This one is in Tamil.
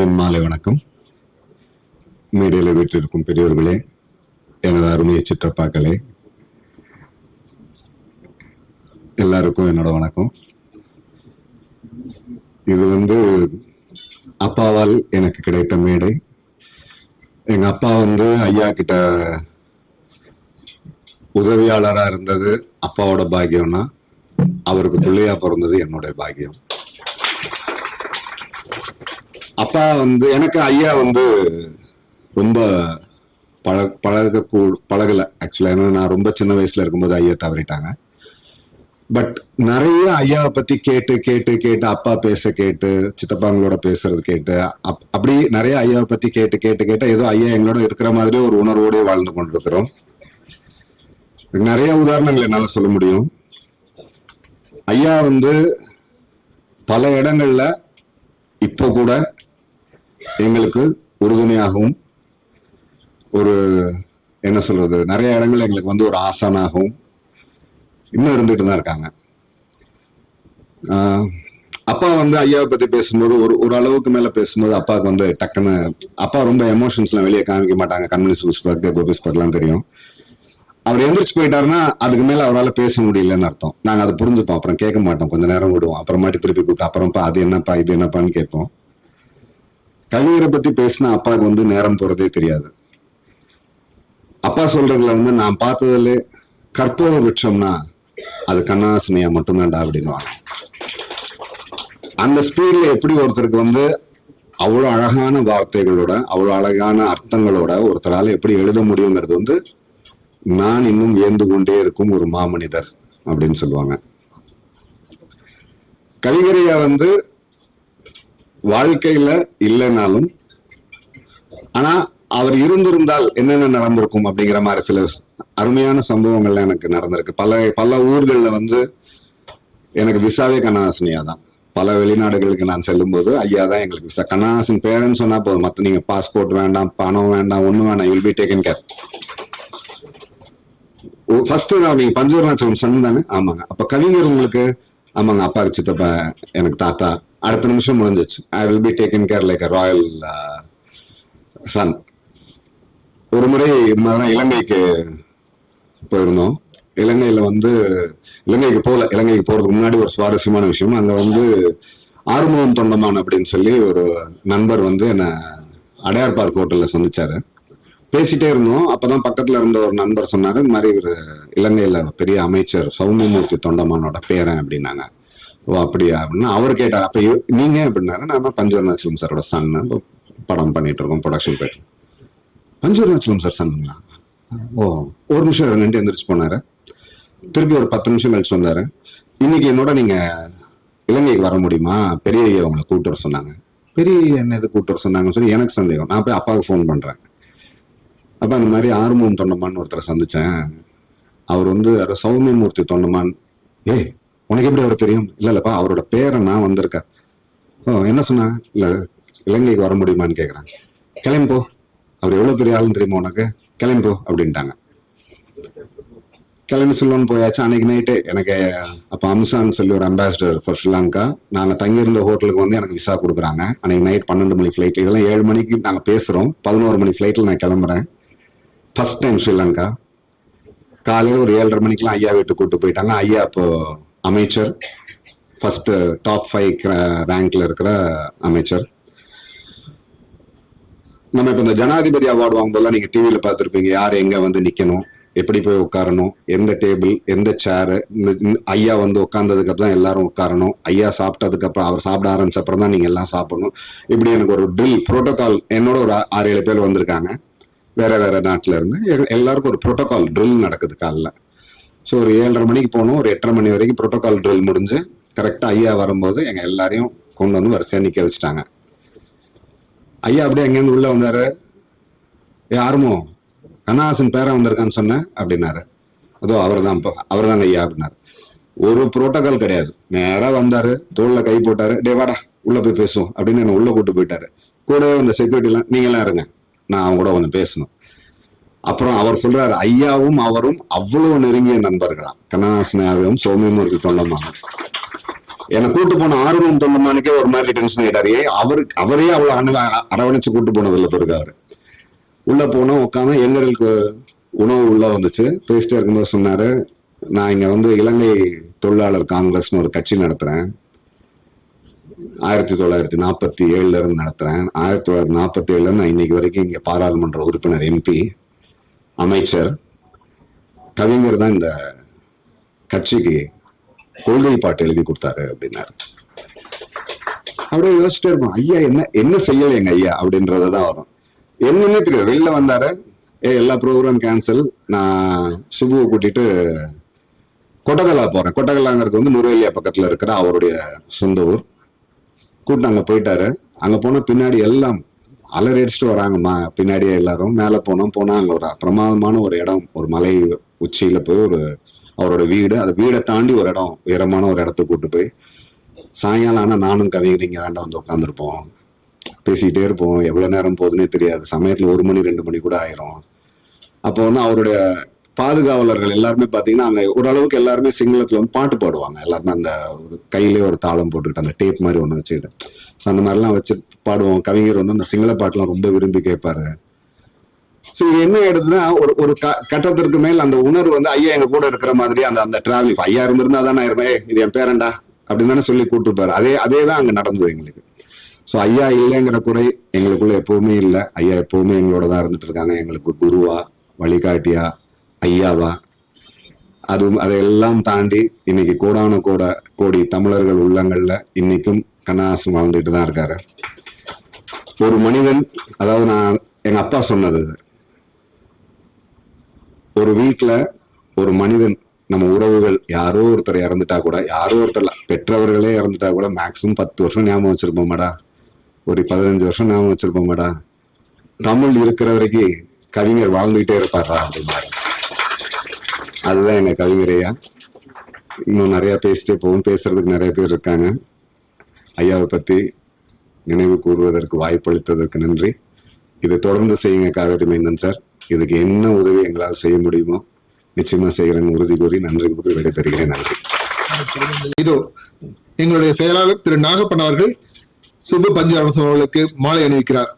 அன்பின் மாலை வணக்கம். மேடையில் வீட்டிற்கும் பெரியவர்களே எனது அருமைய சிற்றப்பாக்களே எல்லாருக்கும் என்னோட வணக்கம். இது வந்து அப்பாவால் எனக்கு கிடைத்த மேடை. எங்க அப்பா வந்து ஐயா கிட்ட உதவியாளரா இருந்தது அப்பாவோட பாக்கியம்னா அவருக்கு பிள்ளையா பிறந்தது என்னுடைய பாக்கியம். அப்பா வந்து எனக்கு ஐயா வந்து ரொம்ப பழ பழக கூ ஆக்சுவலாக ஏன்னா நான் ரொம்ப சின்ன வயசுல இருக்கும்போது ஐயா தவறிட்டாங்க. பட் நிறைய ஐயாவை பத்தி கேட்டு கேட்டு கேட்டு அப்பா பேச கேட்டு சித்தப்பாங்களோட பேசுறது கேட்டு அப்- அப்படி நிறைய ஐயாவை பத்தி கேட்டு கேட்டு கேட்டு ஏதோ ஐயா எங்களோட இருக்கிற மாதிரி ஒரு உணர்வோடய வாழ்ந்து கொண்டிருக்கிறோம். நிறைய உதாரணங்கள் என்னால் சொல்ல முடியும். ஐயா வந்து பல இடங்கள்ல இப்போ கூட எங்களுக்கு உறுதுணையாகவும் ஒரு என்ன சொல்றது நிறைய இடங்கள்ல எங்களுக்கு வந்து ஒரு ஆசானாகவும் இன்னும் இருந்துட்டு தான் இருக்காங்க. அப்பா வந்து ஐயாவை பத்தி பேசும்போது ஒரு ஒரு அளவுக்கு மேல பேசும்போது அப்பாவுக்கு வந்து டக்குன்னு அப்பா ரொம்ப எமோஷன்ஸ்லாம் வெளியே காமிக்க மாட்டாங்க. கம்யூனிஸ்ட் புஷ்பக் கோபிஸ்பக்லாம் தெரியும். அவர் எந்திரிச்சு போயிட்டாருன்னா அதுக்கு மேல அவரால் பேச முடியலன்னு அர்த்தம். நாங்கள் அதை புரிஞ்சுப்போம். அப்புறம் கேட்க மாட்டோம். கொஞ்ச நேரம் விடுவோம். அப்புறமாட்டி திருப்பி கூப்பிட்டு அப்புறம்ப்பா அது என்னப்பா இது என்னப்பான்னு கேட்போம். கவிஞரை பத்தி பேசினா அப்பாவுக்கு வந்து நேரம் போறதே தெரியாது. அப்பா சொல்றதுல வந்து நான் பார்த்ததுல கற்பக விட்சம்னா அது கண்ணாசனையா மட்டும்தான்டா அப்படின்னுவாங்க. அந்த ஸ்பீட்ல எப்படி ஒருத்தருக்கு வந்து அவ்வளோ அழகான வார்த்தைகளோட அவ்வளோ அழகான அர்த்தங்களோட ஒருத்தரால எப்படி எழுத முடியுங்கிறது வந்து நான் இன்னும் வியந்து கொண்டே இருக்கும் ஒரு மாமனிதர் அப்படின்னு சொல்லுவாங்க. கவிஞரையா வந்து வாழ்க்கையில இல்லைனாலும் ஆனா அவர் இருந்திருந்தால் என்னென்ன நடந்திருக்கும் அப்படிங்கிற மாதிரி சில அருமையான சம்பவங்கள்லாம் எனக்கு நடந்திருக்கு. பல பல ஊர்களில் வந்து எனக்கு விசாவே கண்ணாசினியா தான். பல வெளிநாடுகளுக்கு நான் செல்லும்போது ஐயா தான் எங்களுக்கு விசா. கண்ணாசன் பேரன்னு சொன்னா போதும். மற்ற நீங்க பாஸ்போர்ட் வேண்டாம் பணம் வேண்டாம் ஒன்றும் வேண்டாம். You'll be taken care first நீங்க பஞ்சவர்ணாச்சலம் சன் தானே? ஆமாங்க. அப்ப கவிஞர் உங்களுக்கு ஆமாங்க அப்பா சித்தப்பா எனக்கு தாத்தா அடுத்த நிமிஷம் முடிஞ்சிச்சு. I will be taken care like a royal son ஒரு முறை இலங்கைக்கு போயிருந்தோம். இலங்கையில் வந்து இலங்கைக்கு போகல இலங்கைக்கு போகிறதுக்கு முன்னாடி ஒரு சுவாரஸ்யமான விஷயம். அங்கே வந்து ஆறுமுகம் தொண்டமான் அப்படின்னு சொல்லி ஒரு நண்பர் வந்து என்னை அடையார் பார்க் ஹோட்டலில் சந்திச்சாரு. பேசிட்டே இருந்தோம். அப்பதான் பக்கத்துல இருந்த ஒரு நண்பர் சொன்னாரு இந்த மாதிரி ஒரு இலங்கையில பெரிய அமைச்சர் சௌமியமூர்த்தி தொண்டமானோட பேரன் அப்படின்னாங்க. ஓ அப்படியா? அப்படின்னா அவர் கேட்டார். அப்ப நீங்க அப்படின்னாரு நாம பஞ்சவர்ணாச்சலம் சாரோட சன் படம் பண்ணிட்டு இருக்கோம் ப்ரொடக்ஷன் போயிட்டு. பஞ்சவர்ணாச்சலம் சார் சன்னுங்களா ஓ ஒரு நிமிஷம் நின்று எந்திரிச்சு போனாரு. திருப்பி ஒரு பத்து நிமிஷம் கழிச்சு வந்தாரு இன்னைக்கு என்னோட நீங்க இலங்கைக்கு வர முடியுமா? பெரிய ஐயா உங்களை கூட்டு வர சொன்னாங்க. பெரிய என்ன இது கூட்டு வர சொன்னாங்கன்னு சொல்லி எனக்கு சந்தேகம். நான் போய் அப்பாவுக்கு ஃபோன் பண்றேன். அப்ப அந்த மாதிரி ஆறுமுகம் தொண்டமான்னு ஒருத்தரை சந்திச்சேன். அவர் வந்து யாரோ சௌமியமூர்த்தி தொண்டமான். ஏய் உனக்கு எப்படி அவர் தெரியும்? இல்ல இல்லப்பா அவரோட பேரை நான் வந்திருக்கேன். ஓ என்ன சொன்னா? இல்ல இலங்கைக்கு வர முடியுமான்னு கேக்குறேன். கிளம்போ போ. அவர் எவ்வளவு பெரிய ஆளுன்னு தெரியுமா உனக்கு? கிளம்போ அப்படின்ட்டாங்க. கிளம்பி சொல்லணும்னு போயாச்சு. அன்னைக்கு நைட்டு எனக்கு அப்போ அம்சான்னு சொல்லி ஒரு அம்பாசிடர் ஃபார் ஸ்ரீலங்கா நாங்கள் தங்கியிருந்த ஹோட்டலுக்கு வந்து எனக்கு விசா கொடுக்குறாங்க. அன்னைக்கு நைட் பன்னெண்டு மணி ஃப்ளைட் இதெல்லாம் ஏழு மணிக்கு நாங்கள் பேசுகிறோம் பதினோரு மணி ஃப்ளைட்டில் நான் கிளம்புறேன். ஃபர்ஸ்ட் டைம் ஸ்ரீலங்கா காலையில் ஒரு ஏழரை மணிக்கெலாம் ஐயா வீட்டுக்கு கூப்பிட்டு போயிட்டாங்க. ஐயா இப்போ அமைச்சர் ஃபஸ்ட்டு டாப் ஃபைவ் ரேங்க்ல இருக்கிற அமைச்சர். நம்ம இப்போ இந்த ஜனாதிபதி அவார்டு வாங்கும்போதெல்லாம் நீங்கள் டிவியில் பார்த்துருப்பீங்க யார் எங்கே வந்து நிற்கணும் எப்படி போய் உட்காரணும் எந்த டேபிள் எந்த சேரு ஐயா வந்து உட்கார்ந்ததுக்கு அப்புறம் எல்லாரும் உட்காரணும் ஐயா சாப்பிட்டதுக்கு அப்புறம் அவர் சாப்பிட ஆரம்பிச்ச அப்புறம் தான் நீங்க எல்லாம் சாப்பிடணும். இப்படி எனக்கு ஒரு ட்ரில் புரோட்டோகால் என்னோட ஒரு ஆறு ஏழு பேர் வந்திருக்காங்க வேற வேற நாட்டில இருந்து எ- எல்லாருக்கும் ஒரு புரோட்டோகால் ட்ரில் நடக்குது காலையில் ஸோ ஒரு ஏழரை மணிக்கு போகணும். ஒரு எட்டரை மணி வரைக்கும் புரோட்டோகால் ட்ரில் முடிஞ்சு கரெக்டாக ஐயா வரும்போது எங்கள் எல்லாரையும் கொண்டு வந்து வரிசையாக நிற்க வச்சுட்டாங்க. ஐயா அப்படியே எங்கேருந்து உள்ளே வந்தார்? யாருமோ கண்ணாசன் பேரன் வந்திருக்கான்னு சொன்னேன் அப்படின்னாரு. அதோ அவர் தான் அவர் தாங்க ஐயா அப்படின்னாரு. ஒரு புரோட்டோகால் கிடையாது. நேராக வந்தாரு. தோளில் கை போட்டாரு. டே வாடா உள்ள போய் பேசுவோம் அப்படின்னு என்ன உள்ள கூட்டு போயிட்டாரு. கூடவே வந்த செக்யூரிட்டிலாம் நீங்களாம் இருங்க. நான் அவங்க கூட கொஞ்சம் பேசணும். அப்புறம் அவர் சொல்றாரு ஐயாவும் அவரும் அவ்வளவு நெருங்கிய நண்பர்களாம். கண்ணதாசனாகவும் சோமியமூர்த்தி தொண்டமாகும் என்னை கூட்டு போன ஆர்வம் தொண்டமானுக்கே ஒரு மாதிரி டென்ஷன் ஆயிட்டாரு. அவருக்கு அவரே அவ்வளவு அணு அரவணைச்சு கூட்டு போனதில்ல பிறகு அவரு. உள்ள போனோம் உட்காந்து எங்களுக்கு உணவு உள்ள வந்துச்சு. பேசிட்டே இருக்கும்போது சொன்னாரு நான் இங்க வந்து இலங்கை தொழிலாளர் காங்கிரஸ்னு ஒரு கட்சி நடத்துறேன். ஆயிரத்தி தொள்ளாயிரத்தி நாற்பத்தி ஏழுல இருந்து நடத்துறேன். ஆயிரத்தி தொள்ளாயிரத்தி நாற்பத்தி ஏழுல நான் இன்னைக்கு வரைக்கும் இங்க பாராளுமன்ற உறுப்பினர் எம்பி அமைச்சர் கவிஞர் தான் இந்த கட்சிக்கு கொள்கை பாட்டு எழுதி கொடுத்தாரு அப்படின்னாரு. அப்படியே யோசிச்சுட்டே இருக்கும் ஐயா என்ன என்ன செய்யல எங்க ஐயா? அப்படின்றதுதான் வரும். என்னன்னே தெரியாது. வெளில வந்தாரு ஏ எல்லா ப்ரோக்ராம் கேன்சல் நான் சுபுவை கூட்டிட்டு கொட்டகலா போறேன். கொட்டகலாங்கிறது வந்து நுரவேலியா பக்கத்துல இருக்கிற அவருடைய சொந்த ஊர். கூட்டு அங்க போயிட்டாரு. அங்க போன பின்னாடி எல்லாம் அலறி அடிச்சுட்டு வராங்கம்மா. பின்னாடியே எல்லாரும் மேலே போனோம் போனால் அங்கே ஒரு பிரமாதமான ஒரு இடம் ஒரு மலை உச்சியில் போய் ஒரு அவரோட வீடு அந்த வீடை தாண்டி ஒரு இடம் உயரமான ஒரு இடத்துக்கு கூட்டு போய். சாயங்காலம் ஆனால் நானும் கவிஞர் இங்கே தாண்டா வந்து உட்காந்துருப்போம் பேசிக்கிட்டே இருப்போம். எவ்வளோ நேரம் போகுதுன்னே தெரியாது. சமயத்தில் ஒரு மணி ரெண்டு மணி கூட ஆயிரும். அப்போ வந்து அவருடைய பாதுகாவலர்கள் எல்லாருமே பார்த்தீங்கன்னா அங்கே ஓரளவுக்கு எல்லாருமே சிங்களத்தில் வந்து பாட்டு பாடுவாங்க. எல்லாருமே அந்த ஒரு கையிலே ஒரு தாளம் போட்டுக்கிட்டு அந்த டேப் மாதிரி ஒன்று வச்சுக்கிட்டு. ஸோ அந்த மாதிரிலாம் வச்சு பாடுவோம் கவிஞர் வந்து அந்த சிங்கள பாட்டுலாம் ரொம்ப விரும்பி கேட்பாரு ஸோ இது என்ன ஆயிடுதுன்னா ஒரு ஒரு க- கட்டத்திற்கு மேல் அந்த உணர்வு வந்து ஐயா எங்க கூட இருக்கிற மாதிரி அந்த அந்த டிராவல் ஐயா இருந்திருந்தா தானே இருப்பேன். இது என் பேரண்டா அப்படின்னு தானே சொல்லி கூப்பிட்டுருப்பாரு அதே அதே தான் அங்கே நடந்தது எங்களுக்கு. ஸோ ஐயா இல்லைங்கிற குறை எங்களுக்குள்ள எப்பவுமே இல்லை. ஐயா எப்பவுமே எங்களோட தான் இருந்துட்டு இருக்காங்க. எங்களுக்கு குருவா வழிகாட்டியா ஐயாவா? அதுவும் அதையெல்லாம் தாண்டி இன்னைக்கு கோடான கோட கோடி தமிழர்கள் உள்ளங்கள்ல இன்னைக்கும் கண்ணாசன் வாழ்ந்துட்டு தான் இருக்காரு. ஒரு மனிதன் அதாவது நான் எங்க அப்பா சொன்னது ஒரு வீட்டுல ஒரு மனிதன் நம்ம உறவுகள் யாரோ ஒருத்தர் இறந்துட்டா கூட யாரோ ஒருத்தர் பெற்றவர்களே இறந்துட்டா கூட மேக்சிமம் பத்து வருஷம் ஞாபகம் வச்சிருப்போமாடா. ஒரு பதினஞ்சு வருஷம் ஞாபகம் வச்சிருப்போமாடா. தமிழ் இருக்கிற வரைக்கும் கவிஞர் வாழ்ந்துகிட்டே இருப்பாரா அப்படின்னாரு அதுதான் எங்கள் கவிஞரையா. இன்னும் நிறைய பேசிட்டே போகும். பேசுறதுக்கு நிறைய பேர் இருக்காங்க. ஐயாவை பத்தி நினைவு கூறுவதற்கு வாய்ப்பளித்ததற்கு நன்றி. இதை தொடர்ந்து செய்யுங்க காவேரி மைந்தன் சார். இதுக்கு என்ன உதவி எங்களால் செய்ய முடியுமோ நிச்சயமா செய்கிறேன் உறுதி கூறி நன்றி கூறி விடைபெறுகிறேன். நன்றி. இதோ எங்களுடைய செயலாளர் திரு நாகப்பன் அவர்கள் சுப பஞ்சாரசன் அவர்களுக்கு மாலை அணிவிக்கிறார்.